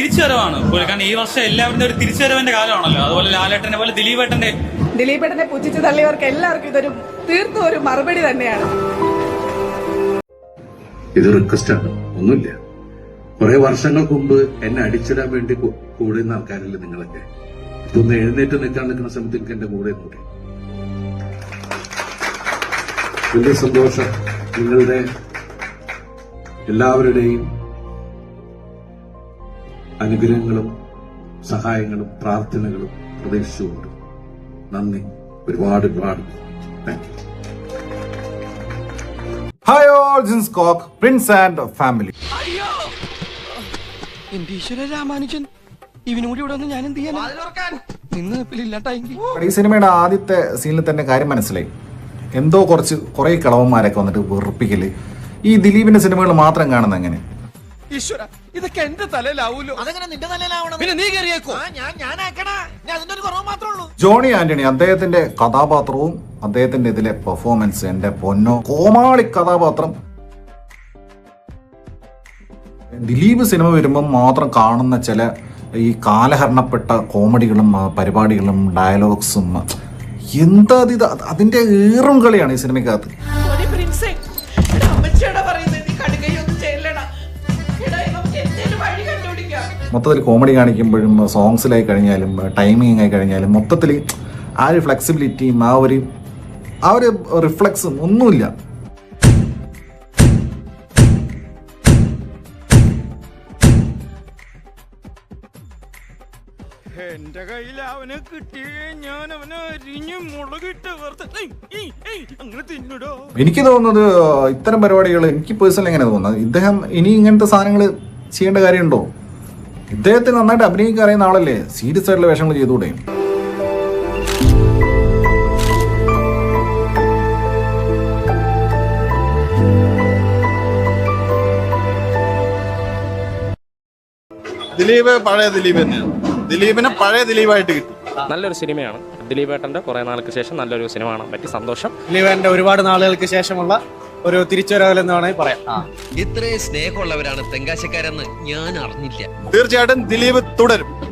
തിരിച്ചുവരവാണ്. കാരണം ഈ വർഷം എല്ലാവരുടെ ഒരു തിരിച്ചുവരവിന്റെ കാലമാണല്ലോ. അതുപോലെ ലാലേട്ടനെ പോലെ ദിലീപ് ഏട്ടന്റെ ദിലീപ് ഏട്ടനെ പുച്ഛിച്ച് തള്ളിയവർക്ക് എല്ലാവർക്കും ഇതൊരു തീർത്തും ഒരു മറുപടി തന്നെയാണ്. ഇത് റിക്വസ്റ്റ് ആണ്. ഒന്നുമില്ല. കുറെ വർഷങ്ങൾക്ക് മുമ്പ് എന്നെ അടിച്ചിടാൻ വേണ്ടി കൂടെ കൂടുന്ന ആൾക്കാരല്ലേ നിങ്ങളൊക്കെ. ഇതൊന്ന് എഴുന്നേറ്റ് നിൽക്കാൻ നിൽക്കുന്ന സമയത്ത് എനിക്ക് എന്റെ കൂടെ കൂടെ വലിയ സന്തോഷം നിങ്ങളുടെ എല്ലാവരുടെയും അനുഗ്രഹങ്ങളും സഹായങ്ങളും പ്രാർത്ഥനകളും പ്രതീക്ഷിച്ചുകൊണ്ട് നന്ദി. ഒരുപാട് ഒരുപാട് thank you hi all Jins cook Prince and family എന്റെ ഈശ്വര രാമാനുജൻ ഇവനും കൂടി ഇവിടെ ഞാൻ എന്ത് ചെയ്യാൻ നിന്ന് ഈ സിനിമയുടെ ആദ്യത്തെ സീനിൽ തന്നെ കാര്യം മനസ്സിലായി. എന്തോ കുറച്ച് കുറെ കളവന്മാരൊക്കെ വന്നിട്ട് വെറുപ്പിക്കൽ. ഈ ദിലീപിന്റെ സിനിമകൾ മാത്രം കാണുന്ന എങ്ങനെ? ഈശ്വര ഇതൊക്കെ എന്റെ തലയിലാവൂലോ? അതെങ്ങനെ നിന്റെ തലയിലാവണം? പിന്നെ നീ കയറിയേക്കോ ആ, ഞാൻ ഞാനാക്കണ ഞാൻ അതിന്റെ ഒരു കുറവ് മാത്രമേ ഉള്ളൂ. ജോണി ആന്റണി അദ്ദേഹത്തിന്റെ കഥാപാത്രവും അദ്ദേഹത്തിന്റെ ഇതിലെ പെർഫോമൻസ് എന്റെ പൊന്നോ. കോമാളി കഥാപാത്രം. ദിലീപ് സിനിമ വരുമ്പം മാത്രം കാണുന്ന ചില ഈ കാലഹരണപ്പെട്ട കോമഡികളും ആ, പരിപാടികളും ഡയലോഗ്സും എന്താ ഇത് അതിന്റെ ഏറും കളിയാണ് ഈ സിനിമയ്ക്കകത്ത്. മൊത്തത്തിൽ കോമഡി കാണിക്കുമ്പോഴും സോങ്സിലായി കഴിഞ്ഞാലും ടൈമിങ് ആയി കഴിഞ്ഞാലും മൊത്തത്തിൽ ആ ഒരു ഫ്ലെക്സിബിലിറ്റിയും ആ ഒരു ആ ഒരു റിഫ്ലക്സും ഒന്നുമില്ല. എന്റെ കയ്യിൽ അവനെ കിട്ടിയേ ഞാൻ അവനെ അരിഞ്ഞ് മുളകിട്ട് അങ്ങനെ തിന്നിടോ? എനിക്ക് തോന്നുന്നത് ഇത്തരം പരിപാടികൾ എനിക്ക് പേഴ്സണലി എങ്ങനെ തോന്നുന്നത്? ഇദ്ദേഹം ഇനി ഇങ്ങനത്തെ സാധനങ്ങൾ ചെയ്യേണ്ട കാര്യമുണ്ടോ? ഇദ്ദേഹത്തിന് നന്നായിട്ട് അഭിനയിക്കാൻ അറിയുന്ന ആളല്ലേ? സീരിയസ് ആയിട്ടുള്ള വേഷങ്ങൾ ചെയ്തുകൂടെ? ദിലീപ് പഴയ ദിലീപ് തന്നെയാണ്. ദിലീപിനെ പഴയ ദിലീപായിട്ട് കിട്ടി. നല്ലൊരു സിനിമയാണ്. ദിലീപ് ഏട്ടന്റെ കുറെ നാൾക്ക് ശേഷം നല്ലൊരു സിനിമ കാണാൻ പറ്റി സന്തോഷം. ദിലീപന്റെ ഒരുപാട് നാളുകൾക്ക് ശേഷമുള്ള ഒരു തിരിച്ചുവരവലെന്ന് വേണമെങ്കിൽ പറയാം. ഇത്രയും സ്നേഹമുള്ളവരാണ് തെങ്കാശക്കാരെന്ന് ഞാൻ അറിഞ്ഞില്ല. തീർച്ചയായിട്ടും ദിലീപ് തുടരും.